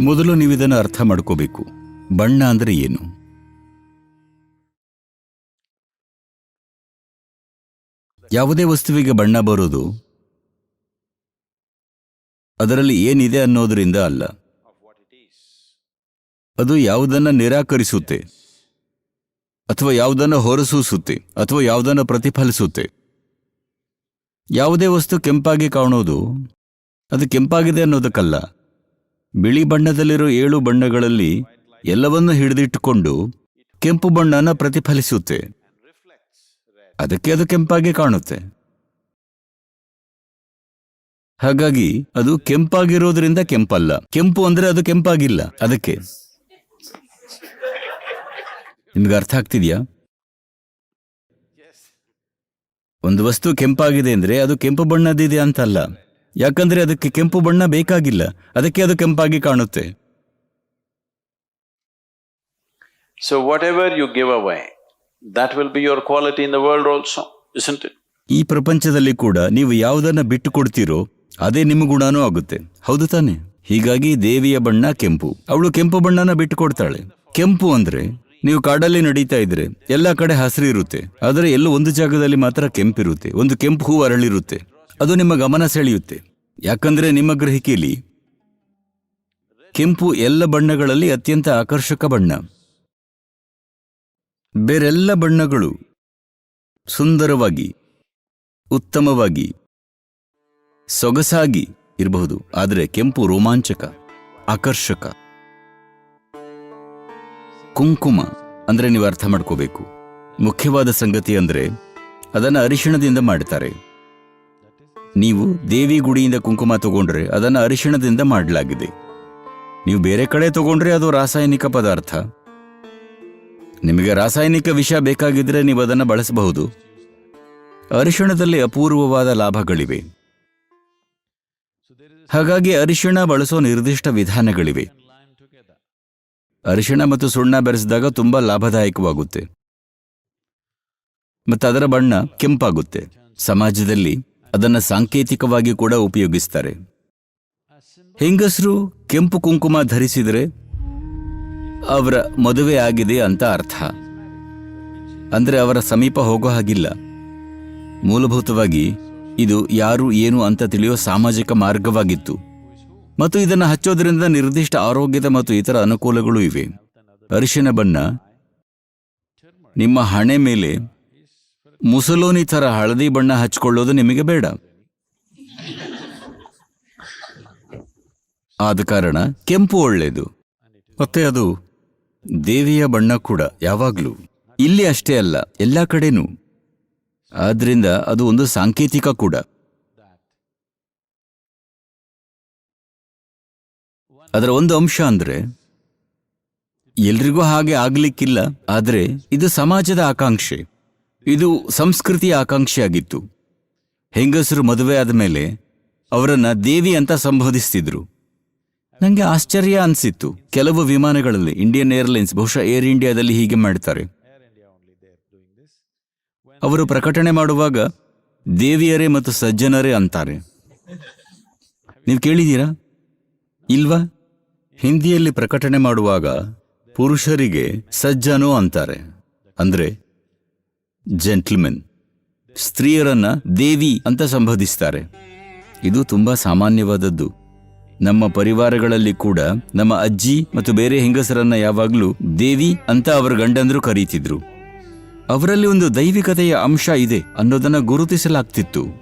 ಮೊದಲು ನೀವು ಇದನ್ನು ಅರ್ಥ ಮಾಡ್ಕೋಬೇಕು. ಬಣ್ಣ ಅಂದ್ರೆ ಏನು? ಯಾವುದೇ ವಸ್ತುವಿಗೆ ಬಣ್ಣ ಬರೋದು ಅದರಲ್ಲಿ ಏನಿದೆ ಅನ್ನೋದರಿಂದ ಅಲ್ಲ. ಅದು ಯಾವುದನ್ನ ನಿರಾಕರಿಸುತ್ತೆ ಅಥವಾ ಯಾವುದನ್ನ ಹೊರಸೂಸುತ್ತೆ ಅಥವಾ ಯಾವುದನ್ನ ಪ್ರತಿಫಲಿಸುತ್ತೆ. ಯಾವುದೇ ವಸ್ತು ಕೆಂಪಾಗಿ ಕಾಣೋದು ಅದು ಕೆಂಪಾಗಿದೆ ಅನ್ನೋದಕ್ಕಲ್ಲ. ಬಿಳಿ ಬಣ್ಣದಲ್ಲಿರೋ ಏಳು ಬಣ್ಣಗಳಲ್ಲಿ ಎಲ್ಲವನ್ನೂ ಹಿಡಿದಿಟ್ಟುಕೊಂಡು ಕೆಂಪು ಬಣ್ಣನ ಪ್ರತಿಫಲಿಸುತ್ತೆ. ಅದಕ್ಕೆ ಅದು ಕೆಂಪಾಗಿ ಕಾಣುತ್ತೆ. ಹಾಗಾಗಿ ಅದು ಕೆಂಪಾಗಿರೋದ್ರಿಂದ ಕೆಂಪಲ್ಲ. ಕೆಂಪು ಅಂದ್ರೆ ಅದು ಕೆಂಪಾಗಿಲ್ಲ. ಅದಕ್ಕೆ. ನಿಮ್ಗೆ ಅರ್ಥ ಆಗ್ತಿದ್ಯಾ? ಒಂದು ವಸ್ತು ಕೆಂಪಾಗಿದೆ ಅಂದ್ರೆ ಅದು ಕೆಂಪು ಬಣ್ಣದಿದೆ ಅಂತಲ್ಲ. ಯಾಕಂದ್ರೆ ಅದಕ್ಕೆ ಕೆಂಪು ಬಣ್ಣ ಬೇಕಾಗಿಲ್ಲ. ಅದಕ್ಕೆ ಅದು ಕೆಂಪಾಗಿ ಕಾಣುತ್ತೆ. So, whatever you give away, that will be your quality in the world also, isn't it? ಈ ಪ್ರಪಂಚದಲ್ಲಿ ಕೂಡ ನೀವು ಯಾವುದನ್ನ ಬಿಟ್ಟು ಕೊಡ್ತೀರೋ ಅದೇ ನಿಮ್ಮ ಗುಣನೂ ಆಗುತ್ತೆ. ಹೌದು ತಾನೆ? ಹೀಗಾಗಿ ದೇವಿಯ ಬಣ್ಣ ಕೆಂಪು. ಅವಳು ಕೆಂಪು ಬಣ್ಣನ ಬಿಟ್ಟು ಕೊಡ್ತಾಳೆ. ಕೆಂಪು ಅಂದ್ರೆ ನೀವು ಕಾಡಲ್ಲಿ ನಡೀತಾ ಇದ್ರೆ ಎಲ್ಲ ಕಡೆ ಹಸಿರು ಇರುತ್ತೆ. ಆದರೆ ಎಲ್ಲೋ ಒಂದು ಜಾಗದಲ್ಲಿ ಮಾತ್ರ ಕೆಂಪಿರುತ್ತೆ. ಒಂದು ಕೆಂಪು ಹೂ ಅರಳಿರುತ್ತೆ. ಅದು ನಿಮ್ಮ ಗಮನ ಸೆಳೆಯುತ್ತೆ. ಯಾಕಂದ್ರೆ ನಿಮ್ಮ ಗ್ರಹಿಕೆಯಲ್ಲಿ ಕೆಂಪು ಎಲ್ಲ ಬಣ್ಣಗಳಲ್ಲಿ ಅತ್ಯಂತ ಆಕರ್ಷಕ ಬಣ್ಣ. ಬೇರೆಲ್ಲ ಬಣ್ಣಗಳು ಸುಂದರವಾಗಿ, ಉತ್ತಮವಾಗಿ, ಸೊಗಸಾಗಿ ಇರಬಹುದು. ಆದರೆ ಕೆಂಪು ರೋಮಾಂಚಕ, ಆಕರ್ಷಕ. ಕುಂಕುಮ ಅಂದ್ರೆ ನೀವು ಅರ್ಥ ಮಾಡ್ಕೋಬೇಕು. ಮುಖ್ಯವಾದ ಸಂಗತಿ ಅಂದ್ರೆ ಅದನ್ನ ಅರಿಶಿಣದಿಂದ ಮಾಡ್ತಾರೆ ನೀವು ದೇವಿ ಗುಡಿಯಿಂದ ಕುಂಕುಮ ತಗೊಂಡ್ರೆ ಅದನ್ನ ಅರಿಶಿಣದಿಂದ ಮಾಡಲಾಗಿದೆ. ನೀವು ಬೇರೆ ಕಡೆ ತಗೊಂಡ್ರೆ ಅದು ರಾಸಾಯನಿಕ ಪದಾರ್ಥ. ನಿಮಗೆ ರಾಸಾಯನಿಕ ವಿಷ ಬೇಕಾಗಿದ್ರೆ ನೀವು ಅದನ್ನು ಬಳಸಬಹುದು. ಅರಿಶಿಣದಲ್ಲಿ ಅಪೂರ್ವವಾದ ಲಾಭಗಳಿವೆ. ಹಾಗಾಗಿ ಅರಿಶಿಣ ಬಳಸೋ ನಿರ್ದಿಷ್ಟ ವಿಧಾನಗಳಿವೆ. ಅರಿಶಿಣ ಮತ್ತು ಸುಣ್ಣ ಬೆರೆಸಿದಾಗ ತುಂಬಾ ಲಾಭದಾಯಕವಾಗುತ್ತೆ. ಮತ್ತು ಅದರ ಬಣ್ಣ ಕೆಂಪಾಗುತ್ತೆ. ಸಮಾಜದಲ್ಲಿ ಅದನ್ನು ಸಾಂಕೇತಿಕವಾಗಿ ಕೂಡ ಉಪಯೋಗಿಸ್ತಾರೆ. ಹೆಂಗಸರು ಕೆಂಪು ಕುಂಕುಮ ಧರಿಸಿದರೆ ಅವರ ಮದುವೆ ಆಗಿದೆ ಅಂತ ಅರ್ಥ. ಅಂದರೆ ಅವರ ಸಮೀಪ ಹೋಗೋ ಹಾಗಿಲ್ಲ. ಮೂಲಭೂತವಾಗಿ ಇದು ಯಾರು, ಏನು ಅಂತ ತಿಳಿಯೋ ಸಾಮಾಜಿಕ ಮಾರ್ಗವಾಗಿತ್ತು. ಮತ್ತು ಇದನ್ನು ಹಚ್ಚೋದ್ರಿಂದ ನಿರ್ದಿಷ್ಟ ಆರೋಗ್ಯದ ಮತ್ತು ಇತರ ಅನುಕೂಲಗಳು ಇವೆ. ಅರಿಶಿನ ಬಣ್ಣ. ನಿಮ್ಮ ಹಣೆ ಮೇಲೆ ಮುಸಲೋನಿ ಥರ ಹಳದಿ ಬಣ್ಣ ಹಚ್ಕೊಳ್ಳೋದು ನಿಮಗೆ ಬೇಡ. ಆದ ಕಾರಣ ಕೆಂಪು ಒಳ್ಳೆಯದು. ಮತ್ತೆ ಅದು ದೇವಿಯ ಬಣ್ಣ ಕೂಡ ಯಾವಾಗಲೂ. ಇಲ್ಲಿ ಅಷ್ಟೇ ಅಲ್ಲ, ಎಲ್ಲ ಕಡೆನೂ. ಆದ್ರಿಂದ ಅದು ಒಂದು ಸಾಂಕೇತಿಕ ಕೂಡ. ಅದರ ಒಂದು ಅಂಶ ಅಂದ್ರೆ, ಎಲ್ರಿಗೂ ಹಾಗೆ ಆಗ್ಲಿಕ್ಕಿಲ್ಲ, ಆದರೆ ಇದು ಸಮಾಜದ ಆಕಾಂಕ್ಷೆ. ಇದು ಸಂಸ್ಕೃತಿಯ ಆಕಾಂಕ್ಷೆಯಾಗಿತ್ತು. ಹೆಂಗಸರು ಮದುವೆ ಆದ ಮೇಲೆ ಅವರನ್ನ ದೇವಿ ಅಂತ ಸಂಬೋಧಿಸ್ತಿದ್ರು. ನನಗೆ ಆಶ್ಚರ್ಯ ಅನಿಸಿತ್ತು. ಕೆಲವು ವಿಮಾನಗಳಲ್ಲಿ ಇಂಡಿಯನ್ ಏರ್ಲೈನ್ಸ್ ಬಹುಶಃ ಏರ್ ಇಂಡಿಯಾದಲ್ಲಿ ಹೀಗೆ ಮಾಡ್ತಾರೆ. ಅವರು ಪ್ರಕಟಣೆ ಮಾಡುವಾಗ, ದೇವಿಯರೇ ಮತ್ತು ಸಜ್ಜನರೇ ಅಂತಾರೆ. ನೀವು ಕೇಳಿದ್ದೀರಾ? ಇಲ್ವಾ? ಹಿಂದಿಯಲ್ಲಿ ಪ್ರಕಟಣೆ ಮಾಡುವಾಗ, ಪುರುಷರಿಗೆ ಸಜ್ಜನೋ ಅಂತಾರೆ. ಅಂದ್ರೆ ಜೆಂಟ್ಲ್ಮೆನ್. ಸ್ತ್ರೀಯರನ್ನ ದೇವಿ ಅಂತ ಸಂಬೋಧಿಸ್ತಾರೆ. ಇದು ತುಂಬಾ ಸಾಮಾನ್ಯವಾದದ್ದು. ನಮ್ಮ ಪರಿವಾರಗಳಲ್ಲಿ ಕೂಡ ನಮ್ಮ ಅಜ್ಜಿ ಮತ್ತು ಬೇರೆ ಹೆಂಗಸರನ್ನ ಯಾವಾಗಲೂ ದೇವಿ ಅಂತ ಅವರ ಗಂಡಂದ್ರು ಕರೀತಿದ್ರು. ಅವರಲ್ಲಿ ಒಂದು ದೈವಿಕತೆಯ ಅಂಶ ಇದೆ ಅನ್ನೋದನ್ನ ಗುರುತಿಸಲಾಗ್ತಿತ್ತು.